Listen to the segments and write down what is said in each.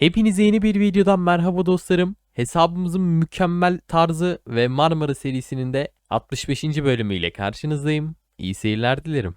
Hepinize yeni bir videodan merhaba dostlarım. Hesabımızın mükemmel tarzı ve Marmara serisinin de 65. bölümüyle karşınızdayım. İyi seyirler dilerim.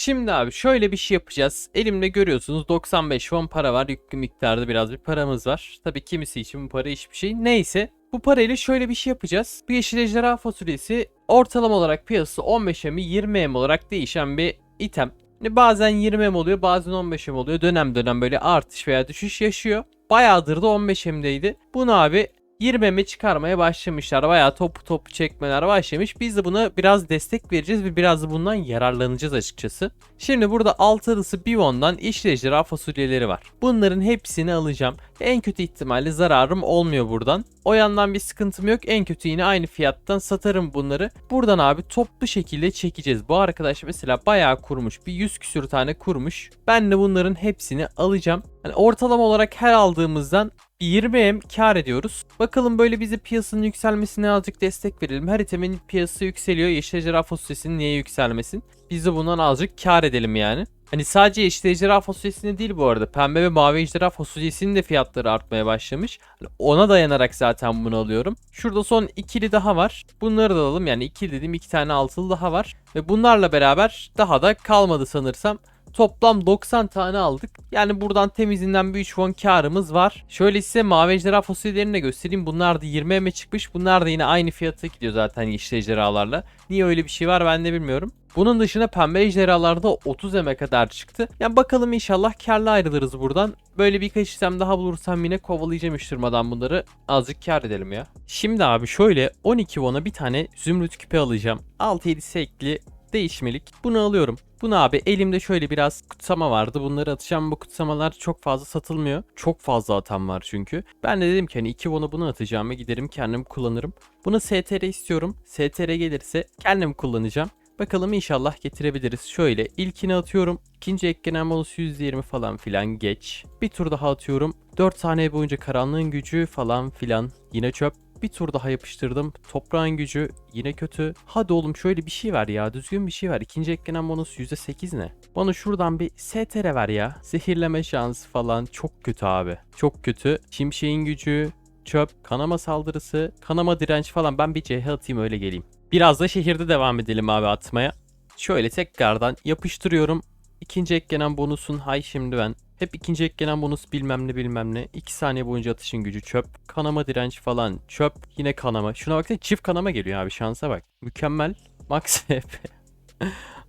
Şimdi abi şöyle bir şey yapacağız. Elimde görüyorsunuz 95 won para var. Yüklü miktarda biraz bir paramız var. Tabii kimisi için bu para hiçbir şey. Neyse. Bu parayla şöyle bir şey yapacağız. Bu yeşil ejderha fasulyesi ortalama olarak piyasası 15'e mi 20'ye mi olarak değişen bir item. Yani bazen 20 m oluyor bazen 15 m oluyor. Dönem dönem böyle artış veya düşüş yaşıyor. Bayağıdır da 15 m'deydi. Bunu abi 20 m'e çıkarmaya başlamışlar. Bayağı topu topu çekmeler başlamış. Biz de buna biraz destek vereceğiz ve biraz da bundan yararlanacağız açıkçası. Şimdi burada altılısı Bivon'dan işli ejderha fasulyeleri var. Bunların hepsini alacağım. En kötü ihtimalle zararım olmuyor buradan. O yandan bir sıkıntım yok. En kötü yine aynı fiyattan satarım bunları. Buradan abi toplu şekilde çekeceğiz. Bu arkadaş mesela bayağı kurmuş. Bir 100 küsür tane kurmuş. Ben de bunların hepsini alacağım. Hani ortalama olarak her aldığımızdan 20M kar ediyoruz. Bakalım böyle bize piyasanın yükselmesine azıcık destek verelim. Her itemin piyasası yükseliyor. Yeşil ejderha fasulyesinin niye yükselmesin? Biz de bundan azıcık kar edelim yani. Hani sadece yeşil ejderha fasulyesinde değil bu arada. Pembe ve mavi ejderha fasulyesinin de fiyatları artmaya başlamış. Hani ona dayanarak zaten bunu alıyorum. Şurada son ikili daha var. Bunları da alalım. Yani ikili dediğim iki tane altılı daha var. Ve bunlarla beraber daha da kalmadı sanırsam. Toplam 90 tane aldık. Yani buradan temizinden bir 3 won karımız var. Şöyle size mavi ejderha fasulyelerini de göstereyim. Bunlar da 20 eme çıkmış. Bunlar da yine aynı fiyata gidiyor zaten yeşil ejderhalarla. Niye öyle bir şey var ben de bilmiyorum. Bunun dışında pembe ejderhalarda 30 eme kadar çıktı. Yani bakalım inşallah karlı ayrılırız buradan. Böyle birkaç işlem daha bulursam yine kovalayacağım iş durmadan bunları. Azıcık kar edelim ya. Şimdi abi şöyle 12 won'a bir tane zümrüt küpe alacağım. 6-7 ekli değişmelik. Bunu alıyorum. Bunu abi elimde şöyle biraz kutsama vardı. Bunları atacağım. Bu kutsamalar çok fazla satılmıyor. Çok fazla atan var çünkü. Ben de dedim ki hani 2 won'a bunu atacağım ve giderim kendim kullanırım. Bunu STR istiyorum. STR gelirse kendim kullanacağım. Bakalım inşallah getirebiliriz. Şöyle ilkini atıyorum. İkinci eklenen bonus %20 falan filan geç. Bir tur daha atıyorum. 4 saniye boyunca karanlığın gücü falan filan yine çöp. Bir tur daha yapıştırdım. Toprağın gücü yine kötü. Hadi oğlum şöyle bir şey ver ya. Düzgün bir şey ver. İkinci eklenen bonus %8 ne? Bana şuradan bir STR ver ya. Zehirleme şansı falan çok kötü abi. Çok kötü. Şimşeğin gücü, çöp, kanama saldırısı, kanama direnç falan. Ben bir CH atayım öyle geleyim. Biraz da şehirde devam edelim abi atmaya. Şöyle tekrardan yapıştırıyorum. İkinci eklenen bonusun hay şimdi ben. Hep ikinci eklenen bonus bilmem ne bilmem ne. 2 saniye boyunca atışın gücü çöp. Kanama direnç falan çöp. Yine kanama. Şuna baksana çift kanama geliyor abi şansa bak. Mükemmel. Max HP.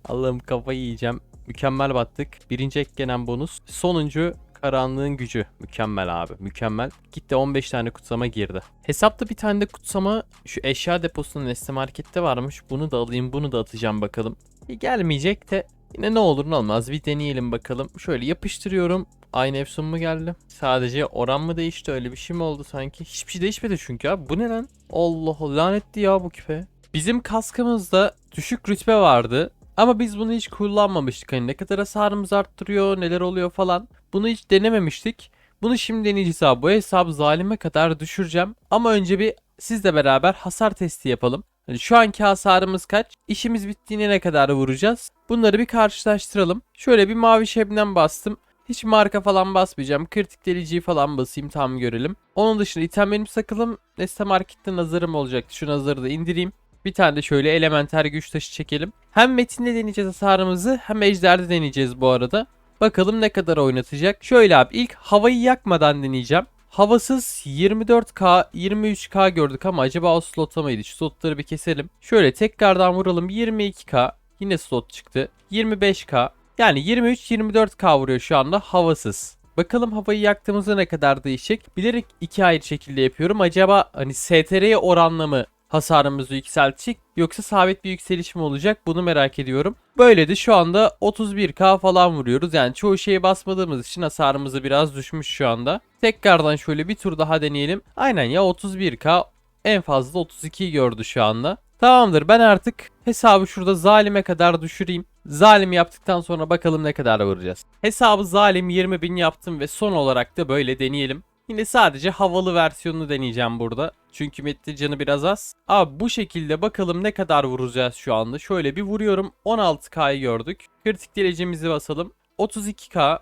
Allah'ım kafayı yiyeceğim. Mükemmel battık. Birinci eklenen bonus. Sonuncu karanlığın gücü. Mükemmel abi. Mükemmel. Gitti 15 tane kutsama girdi. Hesapta bir tane de kutsama şu eşya deposunun Nesne Market'te varmış. Bunu da alayım. Bunu da atacağım bakalım. Gelmeyecek de yine ne olur ne olmaz. Bir deneyelim bakalım. Şöyle yapıştırıyorum. Aynı Efsun mu geldi? Sadece oran mı değişti? Öyle bir şey mi oldu sanki? Hiçbir şey değişmedi çünkü abi. Bu ne lan? Allah Allah lanetli ya bu küpe. Bizim kaskımızda düşük rütbe vardı. Ama biz bunu hiç kullanmamıştık. Hani ne kadar hasarımız arttırıyor, neler oluyor falan. Bunu hiç denememiştik. Bunu şimdi deneyeceğiz abi. Bu hesabı zalime kadar düşüreceğim. Ama önce bir sizle beraber hasar testi yapalım. Hani şu anki hasarımız kaç? İşimiz bittiğine ne kadar vuracağız? Bunları bir karşılaştıralım. Şöyle bir mavi şebnem bastım. Hiç marka falan basmayacağım. Kritik deliciyi falan basayım tam görelim. Onun dışında itemlerimi sakalım. Nesne Market'te nazarım olacaktı. Şu nazarı da indireyim. Bir tane de şöyle elementer güç taşı çekelim. Hem metinde deneyeceğiz hasarımızı hem ejderde deneyeceğiz bu arada. Bakalım ne kadar oynatacak. Şöyle abi ilk havayı yakmadan deneyeceğim. Havasız 24K 23K gördük ama acaba o slota mıydı? Şu slotları bir keselim. Şöyle tekrardan vuralım 22K yine slot çıktı. 25K yani 23-24K vuruyor şu anda havasız. Bakalım havayı yaktığımızda ne kadar değişecek. Bilerek iki ayrı şekilde yapıyorum. Acaba hani STR'ye oranla mı hasarımızı yükseltecek yoksa sabit bir yükseliş mi olacak bunu merak ediyorum. Böyle de şu anda 31k falan vuruyoruz. Yani çoğu şeye basmadığımız için hasarımızı biraz düşmüş şu anda. Tekrardan şöyle bir tur daha deneyelim. Aynen ya 31k en fazla 32 gördü şu anda. Tamamdır ben artık hesabı şurada zalime kadar düşüreyim. Zalim yaptıktan sonra bakalım ne kadar vuracağız. Hesabı zalim 20.000 yaptım ve son olarak da böyle deneyelim. Yine sadece havalı versiyonunu deneyeceğim burada. Çünkü Metli canı biraz az. Abi bu şekilde bakalım ne kadar vuracağız şu anda. Şöyle bir vuruyorum. 16K'yı gördük. Kritik derecemizi basalım. 32K,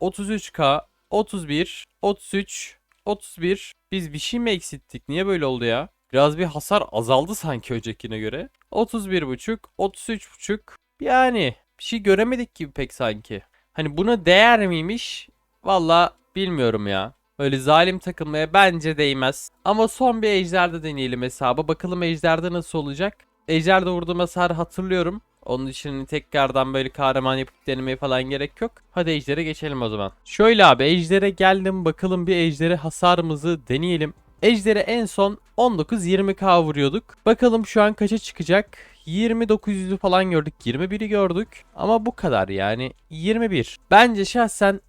33K, 31, 33, 31. Biz bir şey mi eksilttik? Niye böyle oldu ya? Biraz bir hasar azaldı sanki öncekine göre. 31.5, 33.5. Yani bir şey göremedik gibi pek sanki. Hani buna değer miymiş? Valla bilmiyorum ya. Öyle zalim takılmaya bence değmez. Ama son bir ejderde deneyelim hesabı. Bakalım ejderde nasıl olacak. Ejderde vurduğum hasarı hatırlıyorum. Onun için tekrardan böyle kahraman yapıp denemeye falan gerek yok. Hadi ejdere geçelim o zaman. Şöyle abi ejdere geldim. Bakalım bir ejdere hasarımızı deneyelim. Ejder'e en son 19-20k vuruyorduk. Bakalım şu an kaça çıkacak? 29'ü falan gördük. 21'i gördük. Ama bu kadar yani. 21. Bence şahsen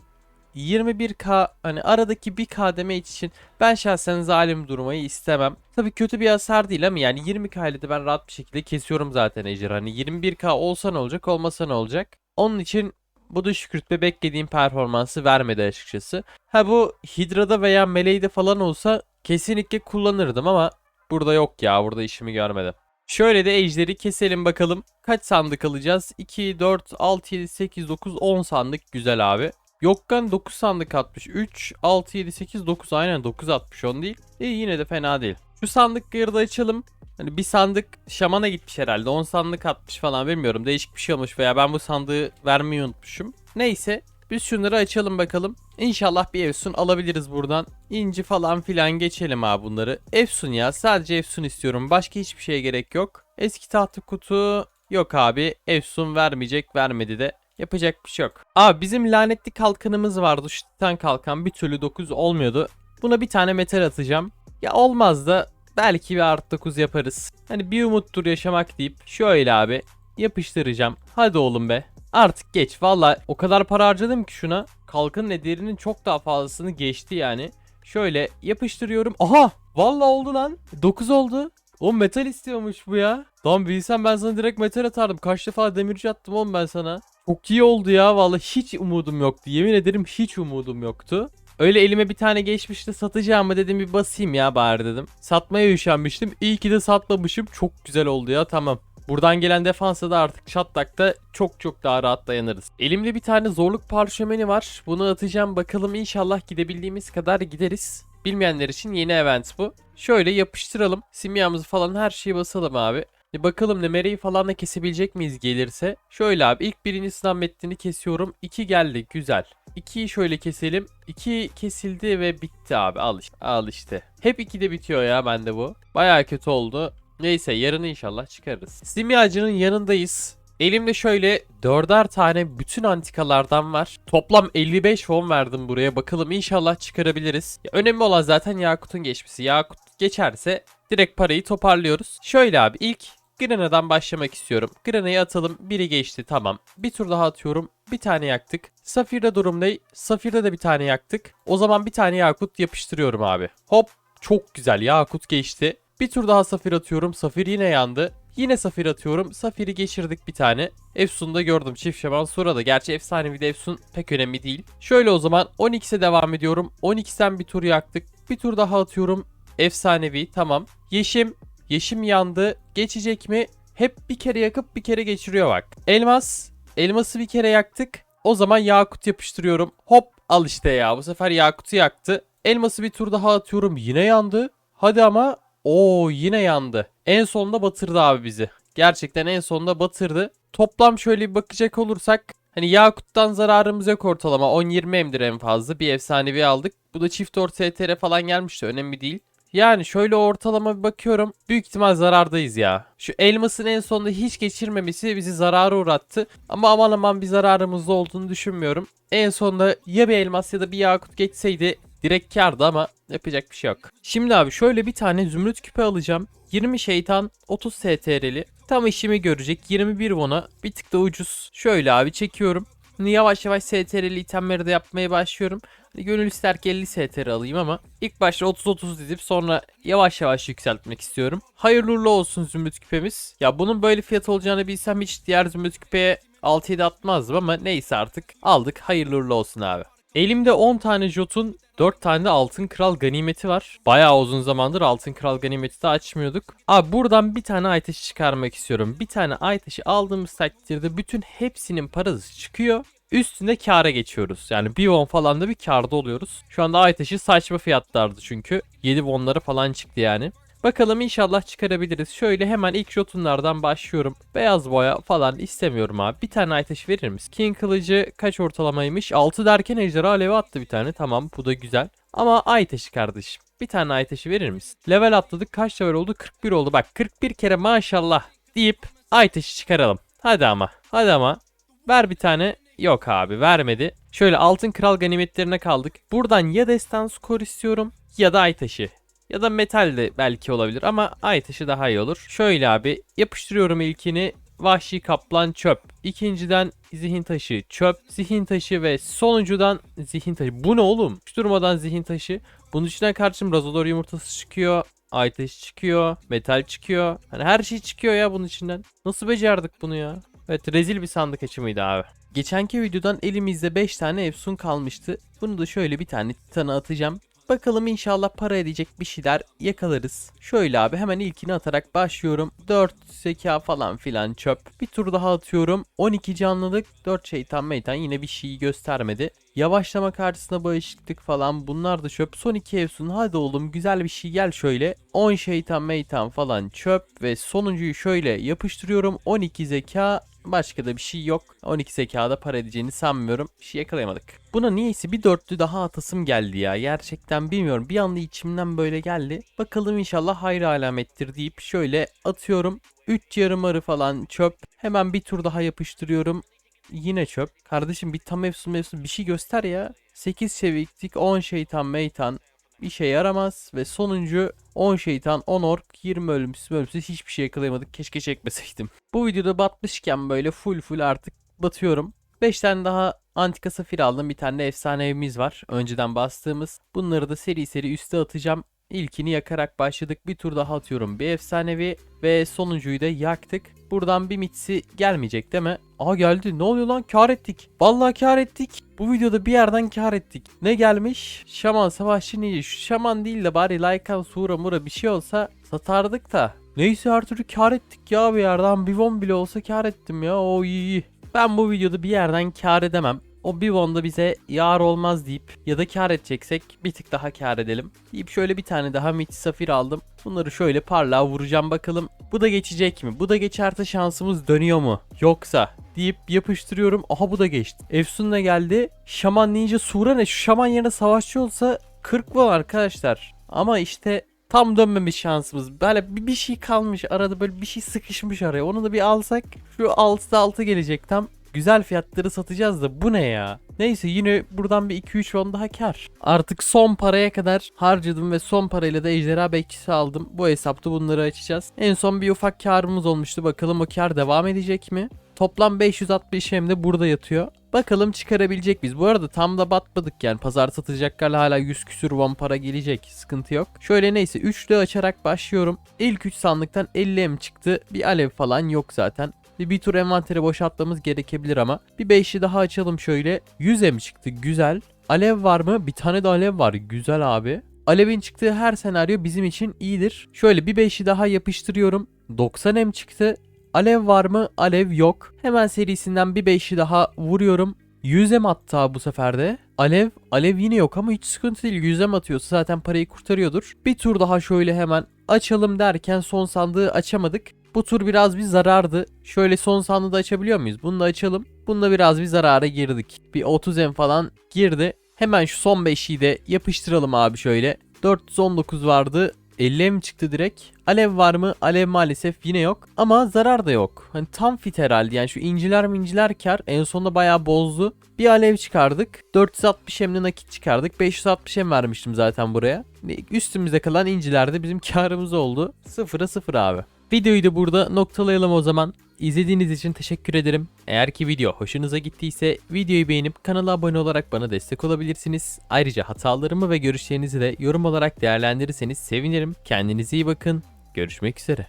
21k hani aradaki bir kademe için ben şahsen zalim durmayı istemem. Tabii kötü bir hasar değil ama yani 20k ile de ben rahat bir şekilde kesiyorum zaten Ejder. Hani 21k olsa ne olacak olmasa ne olacak. Onun için bu düşük rütbe beklediğim performansı vermedi açıkçası. Ha bu Hydra'da veya Melee'de falan olsa kesinlikle kullanırdım ama burada yok ya. Burada işimi görmedi. Şöyle de ejderi keselim bakalım. Kaç sandık alacağız? 2, 4, 6, 7, 8, 9, 10 sandık. Güzel abi. Yokkan 9 sandık atmış. 3, 6, 7, 8, 9. Aynen 9 atmış 10 değil. İyi yine de fena değil. Şu sandıkları da açalım. Hani bir sandık şamana gitmiş herhalde. 10 sandık atmış falan bilmiyorum. Değişik bir şey olmuş veya ben bu sandığı vermeyi unutmuşum. Neyse biz şunları açalım bakalım. İnşallah bir Efsun alabiliriz buradan. İnci falan filan geçelim abi bunları. Efsun ya sadece Efsun istiyorum. Başka hiçbir şeye gerek yok. Eski tahta kutu yok abi. Efsun vermeyecek vermedi de. Yapacak bir şey yok. Abi bizim lanetli kalkanımız vardı. Şu titan kalkan bir türlü 9 olmuyordu. Buna bir tane metal atacağım. Ya olmaz da belki bir art 9 yaparız. Hani bir umuttur yaşamak deyip şöyle abi yapıştıracağım. Hadi oğlum be. Artık geç. Valla o kadar para harcadım ki şuna. Kalkanın ederinin çok daha fazlasını geçti yani. Şöyle yapıştırıyorum. Aha! Valla oldu lan. 9 oldu. O metal istiyormuş bu ya. Lan bilsem ben sana direkt metal atardım. Kaç defa demirci attım oğlum ben sana. Çok iyi oldu ya valla hiç umudum yoktu. Yemin ederim hiç umudum yoktu. Öyle elime bir tane geçmişti satacağım mı dedim bir basayım ya bari dedim. Satmaya üşenmiştim. İyi ki de satmamışım. Çok güzel oldu ya tamam. Buradan gelen defansa da artık çatlakta çok çok daha rahat dayanırız. Elimde bir tane zorluk parşömeni var. Bunu atacağım bakalım inşallah gidebildiğimiz kadar gideriz. Bilmeyenler için yeni event bu. Şöyle yapıştıralım. Simyamızı falan her şeyi basalım abi. Bir bakalım Nemere'yi falan da kesebilecek miyiz gelirse. Şöyle abi ilk birinci sınav metnini kesiyorum. 2 geldi güzel. 2'yi şöyle keselim. 2 kesildi ve bitti abi al işte. Al işte. Hep 2'de bitiyor ya bende bu. Baya kötü oldu. Neyse yarın inşallah çıkarız. Simyacının yanındayız. Elimde şöyle dörder tane bütün antikalardan var. Toplam 55 won verdim buraya. Bakalım inşallah çıkarabiliriz. Ya, önemli olan zaten Yakut'un geçmesi. Yakut geçerse direkt parayı toparlıyoruz. Şöyle abi ilk Grana'dan başlamak istiyorum. Grana'yı atalım. Biri geçti tamam. Bir tur daha atıyorum. Bir tane yaktık. Safir'de durum ne? Safir'de de bir tane yaktık. O zaman bir tane Yakut yapıştırıyorum abi. Hop çok güzel Yakut geçti. Bir tur daha Safir atıyorum. Safir yine yandı. Yine Safir atıyorum. Safir'i geçirdik bir tane. Efsun'da gördüm çift şaman sonra da. Gerçi efsanevi de Efsun pek önemli değil. Şöyle o zaman 12'se devam ediyorum. 12'sen bir tur yaktık. Bir tur daha atıyorum. Efsanevi tamam. Yeşim. Yeşim yandı. Geçecek mi? Hep bir kere yakıp bir kere geçiriyor bak. Elmas. Elması bir kere yaktık. O zaman Yakut yapıştırıyorum. Hop al işte ya. Bu sefer Yakut'u yaktı. Elması bir tur daha atıyorum. Yine yandı. Hadi ama Oo yine yandı. En sonunda batırdı abi bizi. Gerçekten en sonunda batırdı. Toplam şöyle bir bakacak olursak hani Yakut'tan zararımız yok ortalama. 10-20 emdir en fazla. Bir efsanevi aldık. Bu da çift or TTR falan gelmişti. Önemli değil. Yani şöyle ortalama bir bakıyorum. Büyük ihtimal zarardayız ya. Şu elmasın en sonunda hiç geçirmemesi bizi zarara uğrattı. Ama aman aman bir zararımız olduğunu düşünmüyorum. En sonunda ya bir elmas ya da bir yakut geçseydi direkt kardı ama yapacak bir şey yok. Şimdi abi şöyle bir tane zümrüt küpe alacağım. 20 şeytan 30 STR'li. Tam işimi görecek 21 won'a bir tık da ucuz. Şöyle abi çekiyorum. Yavaş yavaş STR'li itemleri de yapmaya başlıyorum. Gönül ister ki 50 STR alayım ama ilk başta 30-30 dizip sonra yavaş yavaş yükseltmek istiyorum. Hayırlı uğurlu olsun zümrüt küpemiz. Ya bunun böyle fiyat olacağını bilsem hiç diğer zümrüt küpeye 6-7 atmazdım ama neyse artık aldık hayırlı uğurlu olsun abi. Elimde 10 tane Jotun 4 tane de altın kral ganimeti var. Bayağı uzun zamandır altın kral ganimeti de açmıyorduk. Abi buradan bir tane ay çıkarmak istiyorum. Bir tane ay aldığımız takdirde bütün hepsinin parası çıkıyor. Üstünde kâra geçiyoruz. Yani bir won falan da bir kârda oluyoruz. Şu anda ay saçma fiyatlardı çünkü. 7 wonları falan çıktı yani. Bakalım inşallah çıkarabiliriz. Şöyle hemen ilk jotunlardan başlıyorum. Beyaz boya falan istemiyorum abi. Bir tane ay taşı verir misin? King kılıcı kaç ortalamaymış? 6 derken ejderha alevi attı bir tane. Tamam bu da güzel. Ama ay taşı kardeşim. Bir tane ay taşı verir misin? Level atladık. Kaç level oldu? 41 oldu. Bak 41 kere maşallah deyip ay taşı çıkaralım. Hadi ama. Hadi ama. Ver bir tane. Yok abi vermedi. Şöyle altın kral ganimetlerine kaldık. Buradan ya destan skor istiyorum ya da ay taşı. Ya da metal de belki olabilir ama ay taşı daha iyi olur. Şöyle abi yapıştırıyorum ilkini. Vahşi kaplan çöp. İkinciden zihin taşı çöp. Zihin taşı ve sonuncudan zihin taşı. Bu ne oğlum? Hiç durmadan zihin taşı. Bunun içinden karşım razodor yumurtası çıkıyor. Ay taşı çıkıyor. Metal çıkıyor. Hani her şey çıkıyor ya bunun içinden. Nasıl becerdik bunu ya? Evet rezil bir sandık açımıydı abi. Geçenki videodan elimizde 5 tane Efsun kalmıştı. Bunu da şöyle bir tane titana atacağım. Bakalım inşallah para edecek bir şeyler yakalarız. Şöyle abi hemen ilkini atarak başlıyorum. 4 zeka falan filan çöp. Bir tur daha atıyorum. 12 canlılık 4 şeytan meytan yine bir şey göstermedi. Yavaşlama karşısına bağışıklık falan bunlar da çöp. Son 2 Efsun hadi oğlum güzel bir şey gel şöyle. 10 şeytan meytan falan çöp. Ve sonuncuyu şöyle yapıştırıyorum. 12 zeka Başka da bir şey yok. 12 zekada para edeceğini sanmıyorum. Bir şey yakalayamadık. Buna niyeyse bir dörtlü daha atasım geldi ya. Gerçekten bilmiyorum. Bir anda içimden böyle geldi. Bakalım inşallah hayır alamettir deyip şöyle atıyorum. 3 yarım arı falan çöp. Hemen bir tur daha yapıştırıyorum. Yine çöp. Kardeşim bir tam efsun mefsun bir şey göster ya. 8 çeviklik 10 şeytan meytan işe yaramaz ve sonuncu 10 şeytan 10 ork 20 ölümsüz ölümsüz hiçbir şey yakalayamadık keşke çekmeseydim. Bu videoda batmışken böyle full full artık batıyorum. 5 tane daha antika safir aldım bir tane de efsane evimiz var önceden bastığımız. Bunları da seri seri üste atacağım. İlkini yakarak başladık. Bir tur daha atıyorum. Bir efsanevi ve sonuncuyu da yaktık. Buradan bir mitsi gelmeyecek değil mi? Aa geldi. Ne oluyor lan? Kar ettik. Vallahi kar ettik. Bu videoda bir yerden kar ettik. Ne gelmiş? Şaman savaşçı ninja. Şu şaman değil de bari Lycan Sura Mura bir şey olsa satardık da. Neyse her türlü kar ettik ya bir yerden. Bir won bile olsa kar ettim ya. O iyi iyi. Ben bu videoda bir yerden kar edemem. O bir won bize yar olmaz deyip ya da kar edeceksek bir tık daha kar edelim. Deyip şöyle bir tane daha Mitch Safir aldım. Bunları şöyle parlağa vuracağım bakalım. Bu da geçecek mi? Bu da geçerse şansımız dönüyor mu? Yoksa deyip yapıştırıyorum. Aha bu da geçti. Efsun da geldi. Şaman Ninja Sura ne? Şu şaman yerine savaşçı olsa 40 won arkadaşlar. Ama işte tam dönmemiş şansımız. Böyle bir şey kalmış arada böyle bir şey sıkışmış araya. Onu da bir alsak şu 6'da 6 gelecek tam. Güzel fiyatları satacağız da bu ne ya? Neyse yine buradan bir 2-3 won daha kar. Artık son paraya kadar harcadım ve son parayla da ejderha bekçisi aldım. Bu hesapta bunları açacağız. En son bir ufak karımız olmuştu. Bakalım o kar devam edecek mi? Toplam 560 hem de burada yatıyor. Bakalım çıkarabilecek biz. Bu arada tam da batmadık yani. Pazar satacaklarla hala 100 küsür won para gelecek. Sıkıntı yok. Şöyle neyse üçlü açarak başlıyorum. İlk 3 sandıktan 50 m çıktı. Bir alev falan yok zaten. Bir, bir tur envanteri boşaltmamız gerekebilir ama. Bir 5'li daha açalım şöyle. 100 m çıktı güzel. Alev var mı? Bir tane de alev var. Güzel abi. Alevin çıktığı her senaryo bizim için iyidir. Şöyle bir 5'i daha yapıştırıyorum. 90 m çıktı. Alev var mı? Alev yok. Hemen serisinden bir 5'i daha vuruyorum. 100 m attı bu sefer de. Alev, alev yine yok ama hiç sıkıntı değil. 100 m atıyorsa zaten parayı kurtarıyordur. Bir tur daha şöyle hemen açalım derken son sandığı açamadık. Bu tur biraz bir zarardı. Şöyle son sandığı da açabiliyor muyuz? Bunu da açalım. Bunda biraz bir zarara girdik. Bir 30 m falan girdi. Hemen şu son 5'i de yapıştıralım abi şöyle. 419 vardı. 50 mi çıktı direkt? Alev var mı? Alev maalesef yine yok. Ama zarar da yok. Hani tam fit herhalde. Yani şu inciler minciler kar. En sonunda bayağı bozdu. Bir alev çıkardık. 460 hemli nakit çıkardık. 560 hem vermiştim zaten buraya. Üstümüzde kalan inciler de bizim karımız oldu. Sıfıra sıfır abi. Videoyu da burada noktalayalım o zaman. İzlediğiniz için teşekkür ederim. Eğer ki video hoşunuza gittiyse videoyu beğenip kanala abone olarak bana destek olabilirsiniz. Ayrıca hatalarımı ve görüşlerinizi de yorum olarak değerlendirirseniz sevinirim. Kendinize iyi bakın. Görüşmek üzere.